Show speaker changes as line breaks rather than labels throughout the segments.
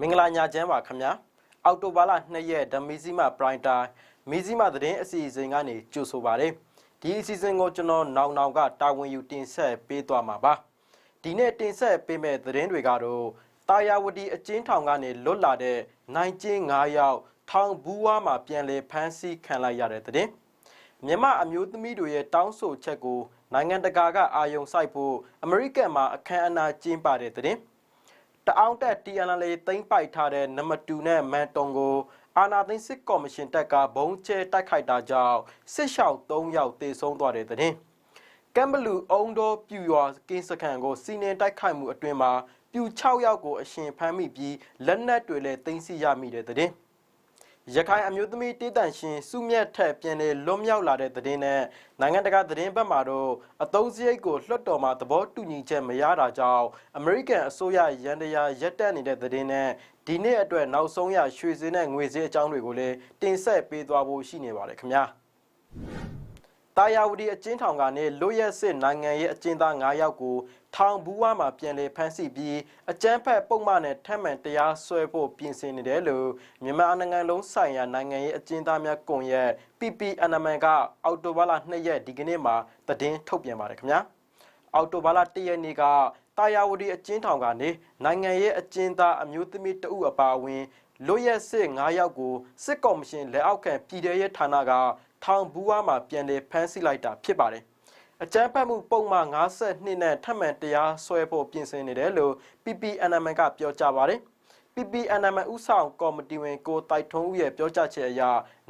မင်္ဂလာညချမ်းပါခင်ဗျာအောက်တိုဘာလ2ရက်ဓမီစီမပရိုင်တိုင်းမီစီမသတင်းအစီအစဉ်ကနေကြိုဆိုပါရစေဒီအစီအစဉ်ကိုကျွန်တော်နောင်နောင်ကတာဝန်ယူတင်ဆက်ပေးသွားမှာပါဒီနေ့တင်ဆက်ပေးမယ့်သတင်းတွေကတော့တာယာဝတီအချင်းထောင်ကနေလွတ်လာတဲ့နိုင်ကျင်း9ယောက်ထောင်ဘူးဝါမှာပြန်လည်ဖမ်းဆီးခံလိုက်ရတဲ့သတင်းမြန်မာအမျိုးသမီးတွေရဲ့တောင်းဆိုချက်ကိုနိုင်ငံတကာကအာရုံစိုက်ဖို့အမေရိကန်မှာအခမ်းအနားကျင်းပတဲ့သတင်း တအောင်တက် TNL သိမ်းပိုက်ထားတဲ့နံပါတ်2နဲ့မန်တုံကိုအာနာသိန်းစစ်ကော်မရှင်တပ်ကဘုံကျဲတိုက်ခိုက်တာကြောင့်စစ်ရှောက်3ယောက်တေဆုံးသွားတဲ့သတင်းကမ်ဘလူအုံတော်ပြူရွာကင်းစခန်ကိုစီနင်တိုက်ခိုက်မှုအတွင်းမှာပြူ6ယောက်ကိုအရှင်ဖမ်းမိပြီးလက်နက်တွေလည်းသိမ်းဆည်းရမိတဲ့သတင်း ရခိုင်အမျိုးသမီးတေးတန်ရှင်စုမြတ်ထက်ပြန်လေလွတ်မြောက်လာတဲ့သတင်းနဲ့နိုင်ငံတကာသတင်းဘက်မှာတော့အသုံးစရိတ်ကိုလွှတ်တော်မှာသဘောတူညီချက်မရတာကြောင့်အမေရိကန်အစိုးရရန်တရားရက်တက်နေတဲ့သတင်းနဲ့ဒီနေ့အတွက်နောက်ဆုံးရရွှေစင်းနဲ့ငွေစည်းအကြောင်းတွေကိုလည်းတင်ဆက်ပေးသွားဖို့ရှိနေပါတယ်ခင်ဗျာ တာယာဝတီအကျဉ်းထောင်ကနေလွတ်ရက်စစ်နိုင်ငံရဲ့အကျဉ်းသား9ယောက်ကိုထောင်ဘူးဝါမှာပြန်လည်ဖမ်းဆီးပြီးအကြမ်းဖက်ပုံမှန်နဲ့ထပ်မံတရားစွဲဖို့ပြင်ဆင်နေတယ်လို့မြန်မာနိုင်ငံလုံးဆိုင်ရာနိုင်ငံရေးအကျဉ်းသားများကွန်ရက် PPNM ကအောက်တိုဘာလ2ရက်ဒီကနေ့မှာသတင်းထုတ်ပြန်ပါတယ်ခင်ဗျာအောက်တိုဘာလ1ရက်နေ့ကတာယာဝတီအကျဉ်းထောင်ကနေနိုင်ငံရေးအကျဉ်းသားအမျိုးသမီးတဦးအပါအဝင်လွတ်ရက်စစ်9ယောက်ကိုစစ်ကော်မရှင်လက်အောက်ခံပြည်ထရေးဌာနက ထောင်ဘူးဝါမှာပြန်လည်ဖမ်းဆီးလိုက်တာဖြစ်ပါတယ်အကြမ်းဖက်မှုပုံမှန်52နဲ့ထပ်မံတရားစွဲဖို့ပြင်ဆင်နေတယ်လို့ PPNM ကပြောကြားပါတယ်။ PPNM ဥဆောင်ကော်မတီဝင်ကိုတိုက်ထုံးဦးရဲ့ပြောကြားချက်အရ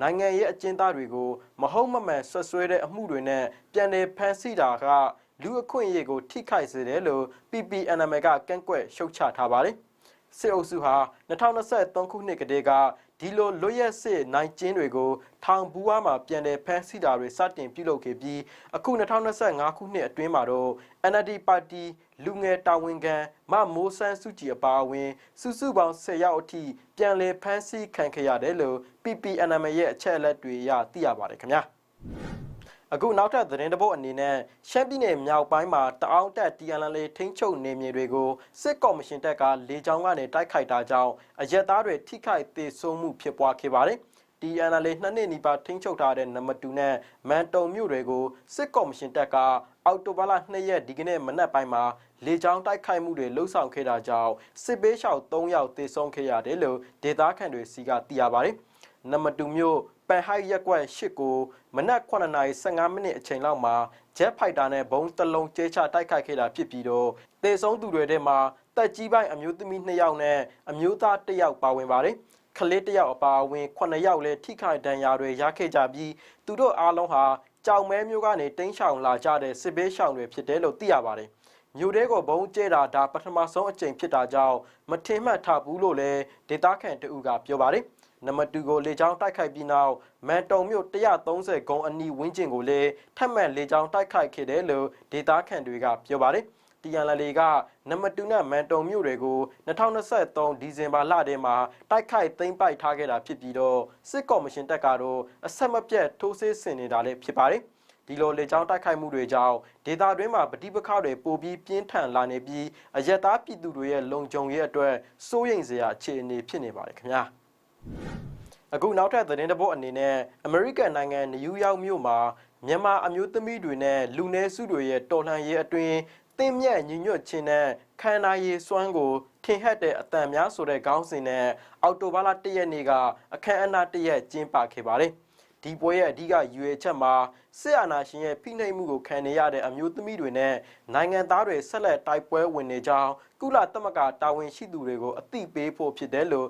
နိုင်ငံရေးအကျဉ်းသားတွေကိုမဟုတ်မမှန်ဆွဆွဲတဲ့အမှုတွေနဲ့ပြန်လည်ဖမ်းဆီးတာကလူအခွင့်အရေးကိုထိခိုက်စေတယ်လို့ PPNM ကကန့်ကွက်ရှုတ်ချထားပါတယ်။စစ်အုပ်စုဟာ2023ခုနှစ်ကတည်းက ဒီလိုလွတ်ရက်စစ်နိုင်ကျင်းတွေကိုထောင်ဘူးဝါမှာပြန်လည်ဖမ်းဆီးတာတွေစတင်ပြုလုပ်ခဲ့ပြီးအခု2025ခုနှစ်အတွင်းမှာတော့ NLD ပါတီလူငယ်တာဝန်ခံမမိုးဆန်းစုကြည်အပါအဝင် စုစုပေါင်း10ယောက်အထိပြန်လည်ဖမ်းဆီးခံခဲ့ရတယ်လို့ PPNM ရဲ့အချက်အလက်တွေအရသိရပါတယ်ခင်ဗျာ အခုနောက်ထပ်သတင်းတပုတ်အနေနဲ့ရှမ်းပြည်နယ်မြောက်ပိုင်းမှာတအောင်းတက် TNL ထိန်းချုပ်နေမြေတွေကိုစစ်ကော်မရှင်တပ်ကလေကြောင်းကနေတိုက်ခိုက်တာကြောင့်အရက်သားတွေထိခိုက်သေးဆုံးမှုဖြစ်ပွားခဲ့ပါတယ်။ TNL နှစ်နှစ်နီးပါးထိန်းချုပ်ထားတဲ့နံပါတ်2နဲ့မန်တုံမြို့တွေကိုစစ်ကော်မရှင်တပ်ကအောက်တိုဘာလ2ရက်ဒီကနေ့မနက်ပိုင်းမှာလေကြောင်းတိုက်ခိုက်မှုတွေလှုပ်ဆောင်ခဲ့တာကြောင့်စစ်ပေးရှောက်3ယောက်သေဆုံးခဲ့ရတယ်လို့ဒေသခံတွေစီကသိရပါတယ်။နံပါတ်2မြို့ ပန်ဟိုက်ရက်ကွက်၈ကိုမနက်9:15မိနစ်အချိန်လောက်မှာဂျက်ဖိုက်တာနဲ့ဘုံတလုံးကျဲချတိုက်ခိုက်ခဲ့တာဖြစ်ပြီးတော့တေဆုံးသူတွေထဲမှာတက်ကြီးပိုင်းအမျိုးသမီး2ယောက်နဲ့အမျိုးသား1ယောက်ပါဝင်ပါတယ်။ကလေးတယောက်အပါအဝင်9ယောက်လည်းထိခိုက်ဒဏ်ရာတွေရခဲ့ကြပြီးသူတို့အားလုံးဟာကြောင်မဲမျိုးကနေတင်းချောင်လာကြတဲ့စစ်ဘေးရှောင်တွေဖြစ်တယ်လို့သိရပါတယ်။မြို့တဲကိုဘုံကျဲတာဒါပထမဆုံးအကြိမ်ဖြစ်တာကြောင့်မထင်မှတ်ထားဘူးလို့လည်းဒေတာခန့်တူကပြောပါတယ်။ နံပါတ်2ကိုလေကြောင်းတိုက်ခိုက်ပြီးနောက်မန်တုံမြို့130ဂုံအနီးဝန်းကျင်ကိုလည်းထပ်မံလေကြောင်းတိုက်ခိုက်ခဲ့တယ်လို့ဒေတာခန့်တွေကပြောပါတယ်။တီယန်လလီကနံပါတ်2နဲ့မန်တုံမြို့တွေကို2023ဒီဇင်ဘာလထဲမှာတိုက်ခိုက်သိမ်းပိုက်ထားခဲ့တာဖြစ်ပြီးတော့စစ်ကော်မရှင်တပ်ကတော့အဆက်မပြတ်ထိုးစစ်ဆင်နေတာလည်းဖြစ်ပါတယ်။ဒီလိုလေကြောင်းတိုက်ခိုက်မှုတွေကြောင့်ဒေသတွင်းမှာပဋိပက္ခတွေပိုပြီးပြင်းထန်လာနေပြီးအယက်သားပြည်သူတွေရဲ့လုံခြုံရေးအတွက်စိုးရိမ်စရာအခြေအနေဖြစ်နေပါတယ်ခင်ဗျာ။ အခုနောက်ထပ်သတင်းတပုတ်အနေနဲ့အမေရိကန်နိုင်ငံနယူးယောက်မြို့မှာမြန်မာအမျိုးသမီးတွေနဲ့လူနည်းစုတွေရဲ့တော်လှန်ရေးအတွင်းသင်မြတ်ညီညွတ်ခြင်းနဲ့ခန္ဓာရည်စွမ်းကိုထင်ဟပ်တဲ့အတန်များဆိုတဲ့ခေါင်းစဉ်နဲ့အော်တိုဘာလ၁ရက်နေ့ကအခမ်းအနားတစ်ရက်ကျင်းပခဲ့ပါတယ်။ ဒီပွဲရဲ့အဓိကရည်ရွယ်ချက်မှာစစ်အာဏာရှင်ရဲ့ဖိနှိပ်မှုကိုခံနေရတဲ့အမျိုးသမီးတွေနဲ့နိုင်ငံသားတွေဆက်လက်တိုက်ပွဲဝင်နေကြောင်းကုလသမဂ္ဂတာဝန်ရှိသူတွေကိုအသိပေးဖို့ဖြစ်တယ်လို့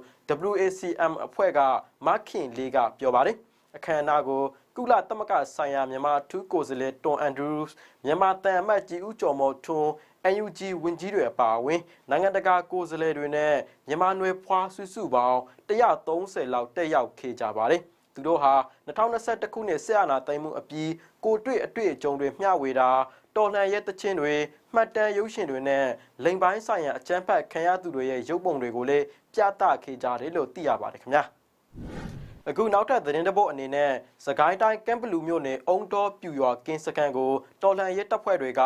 WACM အဖွဲ့ကမခင်လေးကပြောပါတယ်အခမ်းအနားကိုကုလသမဂ္ဂဆိုင်ရာမြန်မာထူးကိုယ်စားလှယ်တွန်အန်ဒရူးစ်မြန်မာတန်အမတ်ကြီးဦးကျော်မော်ထွန်း NUG ဝန်ကြီးတွေအပါအဝင်နိုင်ငံတကာကိုယ်စားလှယ်တွေနဲ့မြန်မာနွယ်ဖွားစုစုပေါင်း130လောက်တက်ရောက်ခဲ့ကြပါတယ်။ သူတို့ဟာ2021ခုနှစ်ဆက်အာဏာသိမ်းမှုအပြီးကိုတွေ့အတွေ့အကြုံတွေမျှဝေတာတော်လှန်ရေးတခြင်းတွေမှတ်တမ်းရုပ်ရှင်တွေနဲ့လိမ်ပိုင်းဆိုင်ရာအကြမ်းဖက်ခံရသူတွေရဲ့ရုပ်ပုံတွေကိုလည်းပြသခဲ့ကြတယ်လို့သိရပါတယ်ခင်ဗျာအခုနောက်ထပ်သတင်းတပုတ်အနေနဲ့စကိုင်းတိုင်းကမ်ဘလူမြို့နယ်အုံတော်ပြူရွာကင်းစခန်းကိုတော်လှန်ရေးတပ်ဖွဲ့တွေက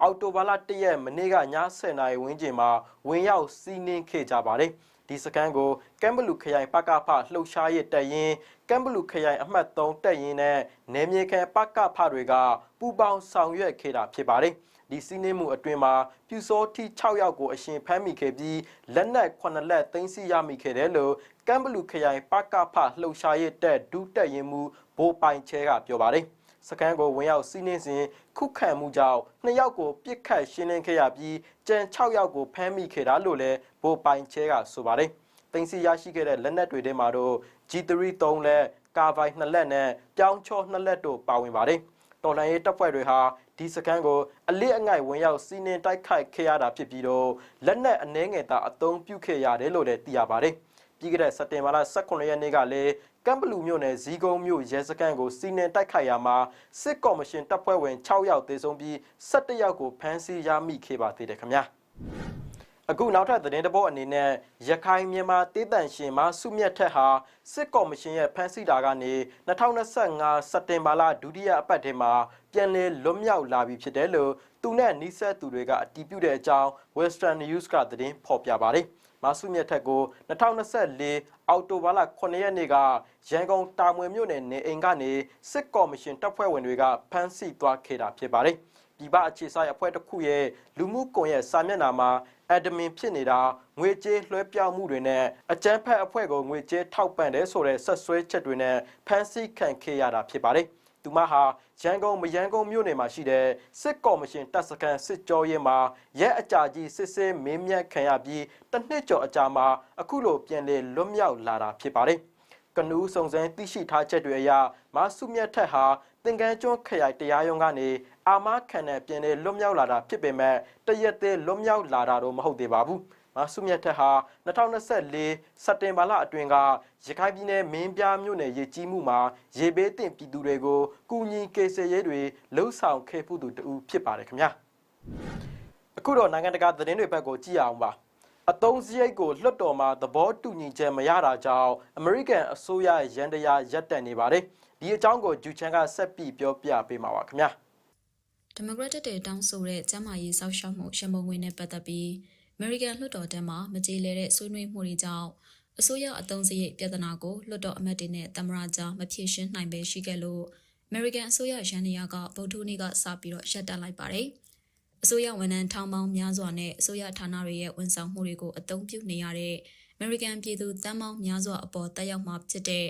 အော်တိုဘာလ၁ရက်မနေ့ကည10:00နာရီဝန်းကျင်မှာဝင်ရောက်စီးနင်းခဲ့ကြပါတယ်။ ဒီဒီစကန်ကိုကမ်ဘလူခရိုင်ပကဖလှုပ်ရှားရေးတပ်ရင်းကမ်ဘလူခရိုင်အမှတ်3တပ်ရင်းနဲ့နယ်မြေခံပကဖတွေကပူးပေါင်းဆောင်ရွက်ခဲ့တာဖြစ်ပါတယ်ဒီစီးနှင်းမှုအတွင်မှာပြူစောတိ6ယောက်ကိုအရှင်ဖမ်းမိခဲ့ပြီးလက်နက်9လက်သိမ်းဆည်းရမိခဲ့တယ်လို့ကမ်ဘလူခရိုင်ပကဖလှုပ်ရှားရေးတပ်ဒုတပ်ရင်းမှုဘိုးပိုင်ချဲကပြောပါတယ် စကန်ကိုဝင်ရောက်စီးနှင်းစဉ်ခုခံမှုကြောင့်နှစ်ယောက်ကိုပြစ်ခတ်ရှင်းလင်းခဲ့ရပြီးကြံ6ယောက်ကိုဖမ်းမိခဲ့တာလို့လည်းဘိုးပိုင်ချဲကဆိုပါတယ်။တင်စီရရှိခဲ့တဲ့လက်နက်တွေထဲမှာတော့ G3 3လက်ကာဗိုင်2လက်နဲ့ပြောင်းချော2လက်တို့ပါဝင်ပါတယ်။တော်လှန်ရေးတပ်ဖွဲ့တွေဟာဒီစကန်ကိုအလစ်အငိုက်ဝင်ရောက်စီးနှင်းတိုက်ခိုက်ခဲ့ရတာဖြစ်ပြီးတော့လက်နက်အနှဲငယ်သာအသုံးပြုခဲ့ရတယ်လို့လည်းသိရပါတယ်။ပြီးခဲ့တဲ့စက်တင်ဘာလ18ရက်နေ့ကလည်း ကမ်ဘလူမြို့နယ်ဇီးကုန်းမြို့ရဲစခန်းကိုစီးနှင်တိုက်ခိုက်ရာမှာစစ်ကော်မရှင်တပ်ဖွဲ့ဝင်6ယောက်သေဆုံးပြီး17ယောက်ကိုဖမ်းဆီးရမိခဲ့ပါသေးတယ်ခင်ဗျာအခုနောက်ထပ်သတင်းတပုတ်အနေနဲ့ရခိုင်မြန်မာတေးတန်ရှင်မဆုမြတ်ထက်ဟာစစ်ကော်မရှင်ရဲ့ဖမ်းဆီးတာကနေ2025စက်တင်ဘာလဒုတိယအပတ်ထဲမှာပြန်လည်လွတ်မြောက်လာပြီဖြစ်တယ်လို့သူနဲ့နှိဆက်သူတွေကအတည်ပြုတဲ့အကြောင်း Western News ကသတင်းဖော်ပြပါတယ်။ မဆုမြတ်ထက်ကို2024အောက်တိုဘာလ9ရက်နေ့ကရန်ကုန်တာမွေမြို့နယ်နေအိမ်ကနေစစ်ကော်မရှင်တပ်ဖွဲ့ဝင်တွေကဖမ်းဆီးသွားခဲ့တာဖြစ်ပါတယ်။ဒီပအခြေဆိုင်အဖွဲ့တစ်ခုရဲ့လူမှုကွန်ရက်စာမျက်နှာမှာအဒမင်ဖြစ်နေတာငွေကြေးလွှဲပြောင်းမှုတွေနဲ့အကြမ်းဖက်အဖွဲ့ကိုငွေကြေးထောက်ပံ့တယ်ဆိုတဲ့ဆက်ဆွဲချက်တွေနဲ့ဖမ်းဆီးခံခဲ့ရတာဖြစ်ပါတယ်။ သူမဟာရန်ကုန်မရန်ကုန်မြို့နယ်မှာရှိတဲ့စစ်ကော်မရှင်တပ်စခန်းစစ်ကြောရေးမှာရဲအကြကြီးစစ်ဆေးမင်းမြတ်ခံရပြီးတစ်နှစ်ကျော်အကြာမှာအခုလိုပြန်လည်လွတ်မြောက်လာတာဖြစ်ပါတယ်။ကနူးစုံစမ်းသိရှိထားချက်တွေအရမဆုမြတ်ထက်ဟာသင်္ကန်းကျွန်းခရိုင်တရားရုံးကနေအာမခံနဲ့ပြင်လေလွတ်မြောက်လာတာဖြစ်ပေမဲ့တရက်သေးလွတ်မြောက်လာတာတော့မဟုတ်သေးပါဘူး။ မဆုမြတ်ထက်ဟာ2024စက်တင်ဘာလအတွင်းကရခိုင်ပြည်နယ်မင်းပြားမြို့နယ်ရေကြီးမှုမှာရေဘေးသင့်ပြည်သူတွေကိုကူညီကေဆယ်ရေးတွေလှုပ်ဆောင်ခဲ့ဖို့သူတူဖြစ်ပါတယ်ခင်ဗျာ။အခုတော့နိုင်ငံတကာသတင်းတွေဘက်ကိုကြည့်အောင်ပါ။အတုံးစရိတ်ကိုလွှတ်တော်မှာသဘောတူညီချက်မရတာကြောင့်အမေရိကန်အစိုးရရန်တရားရပ်တန့်နေပါတယ်။ဒီအကြောင်းကိုဂျူချန်ကဆက်ပြီးပြောပြပေးမှာပါခင်ဗျာ
ဒီမိုကရက်တစ်တွေတောင်းဆိုတဲ့ကျန်းမာရေးစောင့်ရှောက်မှုရှမုံငွေနဲ့ပတ်သက်ပြီးအ မေရိကန်လွှတ်တော်တန်းမှာမကြေလည်တဲ့ဆွေးနွေးမှုတွေကြောင့်အစိုးရအသုံးစရိတ်ပြဿနာကိုလွှတ်တော်အမတ်တွေနဲ့သမ္မတကြားမဖြေရှင်းနိုင်ပဲရှိခဲ့လို့အမေရိကန်အစိုးရရန်နေရကဗုဒ္ဓနေ့ကစပြီးတော့ရပ်တန့်လိုက်ပါတယ်။အစိုးရဝန်ထမ်းထောင်ပေါင်းများစွာနဲ့အစိုးရဌာနတွေရဲ့ဝန်ဆောင်မှုတွေကိုအသုံးပြုနေရတဲ့အမေရိကန်ပြည်သူတန်းပေါင်းများစွာအပေါ်တက်ရောက်မှာဖြစ်တဲ့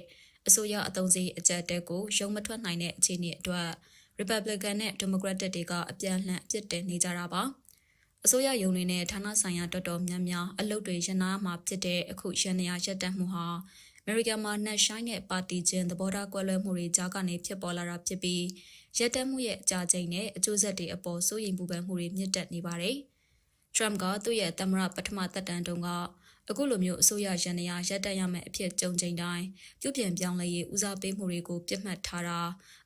အစိုးရအသုံးစရိတ်အကြက်တဲကိုရုံမထွက်နိုင်တဲ့အခြေအနေအတွက် Republican နဲ့ Democratic တွေက အပြန်အလှန်အပြစ်တင်နေကြတာပါ အစိုးရယုံတွေနဲ့ဌာနဆိုင်ရာတော်တော်များများအလုပ်တွေရနာမှာဖြစ်တဲ့အခုရန်နေရရက်တက်မှုဟာအမေရိကန်မှာနှက်ဆိုင်တဲ့ပါတီချင်းသဘောထားကွဲလွဲမှုတွေကြားကနေဖြစ်ပေါ်လာတာဖြစ်ပြီးရက်တက်မှုရဲ့အကြချိန်နဲ့အကျိုးဆက်တွေအပေါ်စိုးရိမ်ပူပန်မှုတွေမြင့်တက်နေပါတယ်။ Trump ကသူ့ရဲ့သမ္မတပထမသက်တမ်းတုန်းကအခုလိုမျိုးအစိုးရရန်နေရရက်တက်ရမယ့်အဖြစ်ကြုံချိန်တိုင်းပြုပြင်ပြောင်းလဲရေးဦးစားပေးမှုတွေကိုပြစ်မှတ်ထားတာ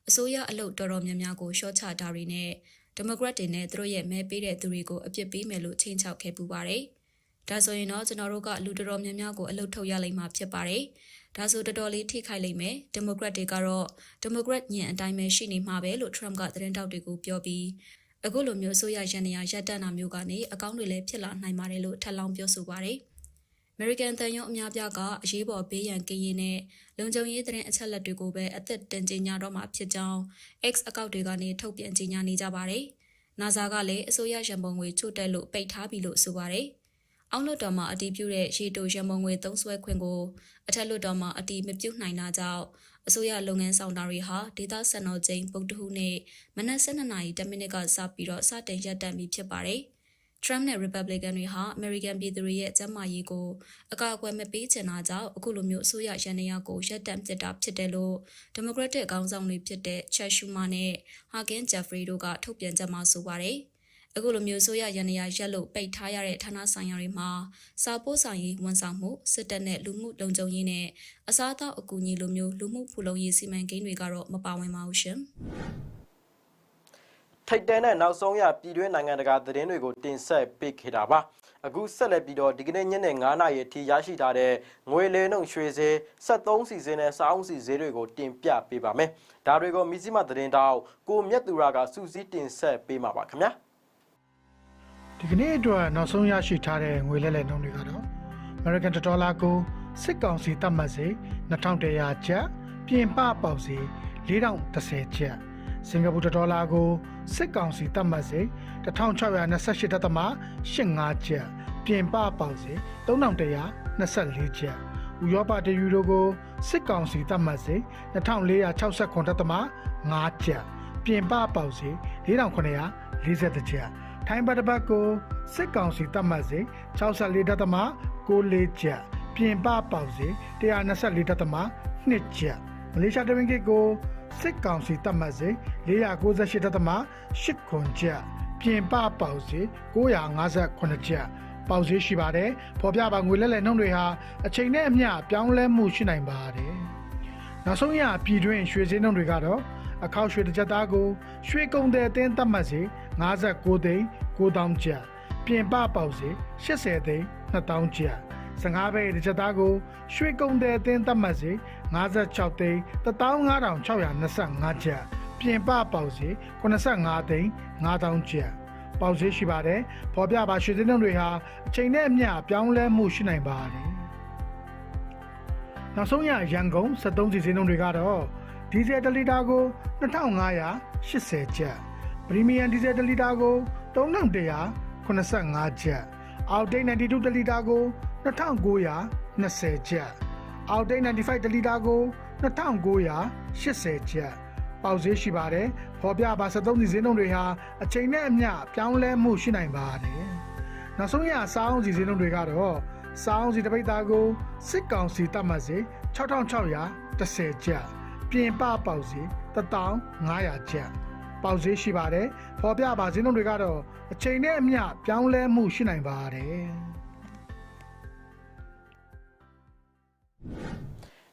အစိုးရအလုပ်တော်တော်များများကိုရှော့ချတာတွေနဲ့ ဒီမိုကရက်တွေနဲ့သူတို့ရဲ့မဲပေးတဲ့သူတွေကိုအပြစ်ပေးမယ်လို့ချိန်ချောက်ခဲ့ပူပါတယ်။ဒါဆိုရင်တော့ကျွန်တော်တို့ကလူတော်တော်များများကိုအလုပ်ထုတ်ရလိမ့်မှာဖြစ်ပါတယ်။ဒါဆိုတော်တော်လေးထိခိုက်လိမ့်မယ်။ဒီမိုကရက်တွေကတော့ဒီမိုကရက်ညင်အတိုင်းပဲရှိနေမှာပဲလို့ Trump ကသတင်းတောက်တွေကိုပြောပြီးအခုလိုမျိုးဆိုရရန်နေရရပ်တန့်တာမျိုးကနေအကောင့်တွေလည်းဖြစ်လာနိုင်ပါတယ်လို့ထပ်လောင်းပြောဆိုပါတယ်။ American တန်ရုံအများပြားကအရေးပေါ်ဘေးရန်ကင်းရေးနဲ့လုံခြုံရေးသတင်းအချက်အလက်တွေကိုပဲအသက်တင်ကြေညာတော့မှာဖြစ်ကြောင်း X အကောင့်တွေကနေထုတ်ပြန်ကြေညာနေကြပါတယ်။ NASA ကလည်းအစိုးရရန်ပုံငွေချို့တက်လို့ပိတ်ထားပြီလို့ဆိုပါတယ်။အောက်လွှတ်တော်မှာအတီးပြုတဲ့ရေတိုရန်ပုံငွေသုံးစွဲခွင့်ကိုအထက်လွှတ်တော်မှာအတီးမပြုတ်နိုင်တာကြောင့်အစိုးရလုပ်ငန်းဆောင်တာတွေဟာဒေသစံတော်ချိန်ပုတ်တဟုနဲ့မနက်7:00နာရီ10မိနစ်ကစပြီးတော့စတင်ရပ်တန့်ပြီးဖြစ်ပါတယ်။ Trump နဲ့ Republican တွေဟာ American ပြည်သူတွေရဲ့ကျန်းမာရေးကိုအကာအကွယ်မပေးချင်တာကြောင့်အခုလိုမျိုးအစိုးရရန်နေရကိုရပ်တန့်ပစ်တာဖြစ်တယ်လို့ Democratic ခေါင်းဆောင်တွေဖြစ်တဲ့ Chuck Schumer နဲ့ Hakeem Jeffrey တို့ကထုတ်ပြန်ကြမှာဆိုပါတယ်။အခုလိုမျိုးဆိုရရန်နေရရက်လို့ပိတ်ထားရတဲ့ဌာနဆိုင်ရာတွေမှာစာပို့ဆောင်ရေးဝန်ဆောင်မှုစစ်တပ်နဲ့လူမှုလုံခြုံရေးနဲ့အစားအသောက်အကူအညီလိုမျိုးလူမှုဖူလုံရေးစီမံကိန်းတွေကတော့မပါဝင်ပါဘူးရှင်။
ထိတ်တန်းတဲ့နောက်ဆုံးရပြည်တွင်းနိုင်ငံတကာသတင်းတွေကိုတင်ဆက်ပေးခဲ့တာပါအခုဆက်လက်ပြီးတော့ဒီကနေ့ညနေ9:00နာရီအထိရရှိထားတဲ့ငွေလဲနှုန်းရွှေဈေး73စီစဉ်နဲ့စောင်းစီဈေးတွေကိုတင်ပြပေးပါမယ်ဒါတွေကိုမီစီမသတင်းတောက်ကိုမြတ်သူရကစူးစီးတင်ဆက်ပေးမှာပါခင်ဗျာ
ဒီကနေ့အတွက်နောက်ဆုံးရရှိထားတဲ့ငွေလဲလှယ်နှုန်းတွေကတော့အ American ဒေါ်လာကိုစစ်ကောင်စီတတ်မှတ်စေ2100ကျပ်ပြင်ပပေါက်စေ4030ကျပ် စင်ကာပူဒေါ်လာကိုစစ်ကောင်စီတတ်မှတ်စေ1628ဒသမ85ကျပ်ပြင်ပပေါက်စေ3124ကျပ်ဥရောပတယူရိုကိုစစ်ကောင်စီတတ်မှတ်စေ2469ဒသမ5ကျပ်ပြင်ပပေါက်စေ4940ကျပ်ထိုင်းဘတ်တစ်ပတ်ကိုစစ်ကောင်စီတတ်မှတ်စေ64ဒသမ94ကျပ်ပြင်ပပေါက်စေ124ဒသမ2ကျပ်မလေးရှားတဝင်းကိတ်ကို စစ်ကောင်စီတတ်မှတ်စေ498ဒသမ8ခွန်ကျပ်ပြင်ပပေါက်စေ958ကျပ်ပေါက်ဈေးရှိပါတယ်။ဖော်ပြပါငွေလဲလှယ်နှုန်းတွေဟာအချိန်နဲ့အမျှပြောင်းလဲမှုရှိနိုင်ပါတယ်။နောက်ဆုံးရပြည်တွင်းရွှေဈေးနှုန်းတွေကတော့အခောက်ရွှေတစ်ကြက်သားကိုရွှေကုန်တဲ့အသင်းသတ်မှတ်စေ59သိန်း9000ကျပ်ပြင်ပပေါက်စေ80သိန်း2000ကျပ် 15ဘဲတစ်ချက်သားကိုရွှေကုန်တဲ့အသင်းသတ်မှတ်စေ56သိန်း15625ကျပ်ပြင်ပပေါက်စေ85သိန်း9000ကျပ်ပေါက်ဈေးရှိပါတယ်ပေါ်ပြပါရွှေစင်းနှုန်းတွေဟာအချိန်နဲ့အမျှပြောင်းလဲမှုရှိနိုင်ပါတယ်နောက်ဆုံးရရန်ကုန်73စီစင်းနှုန်းတွေကတော့ဒီဇယ်1လီတာကို2580ကျပ်ပရီမီယံဒီဇယ်1လီတာကို3185ကျပ်အောက်တိတ်92တလီတာကို 2920ကျပ်အောက်တိတ်95တလီတာကို2980ကျပ်ပေါက်ဈေးရှိပါတယ်ဖော်ပြပါ73စီဈေးနှုန်းတွေဟာအချိန်နဲ့အမျှပြောင်းလဲမှုရှိနိုင်ပါတယ်နောက်ဆုံးရစားအောင်စီဈေးနှုန်းတွေကတော့စားအောင်စီတစ်ပိတ်သားကိုစစ်ကောင်စီတတ်မှတ်စေ6610ကျပ်ပြင်ပပေါက်စီ1500ကျပ်ပေါက်ဈေးရှိပါတယ်ဖော်ပြပါဈေးနှုန်းတွေကတော့အချိန်နဲ့အမျှပြောင်းလဲမှုရှိနိုင်ပါတယ်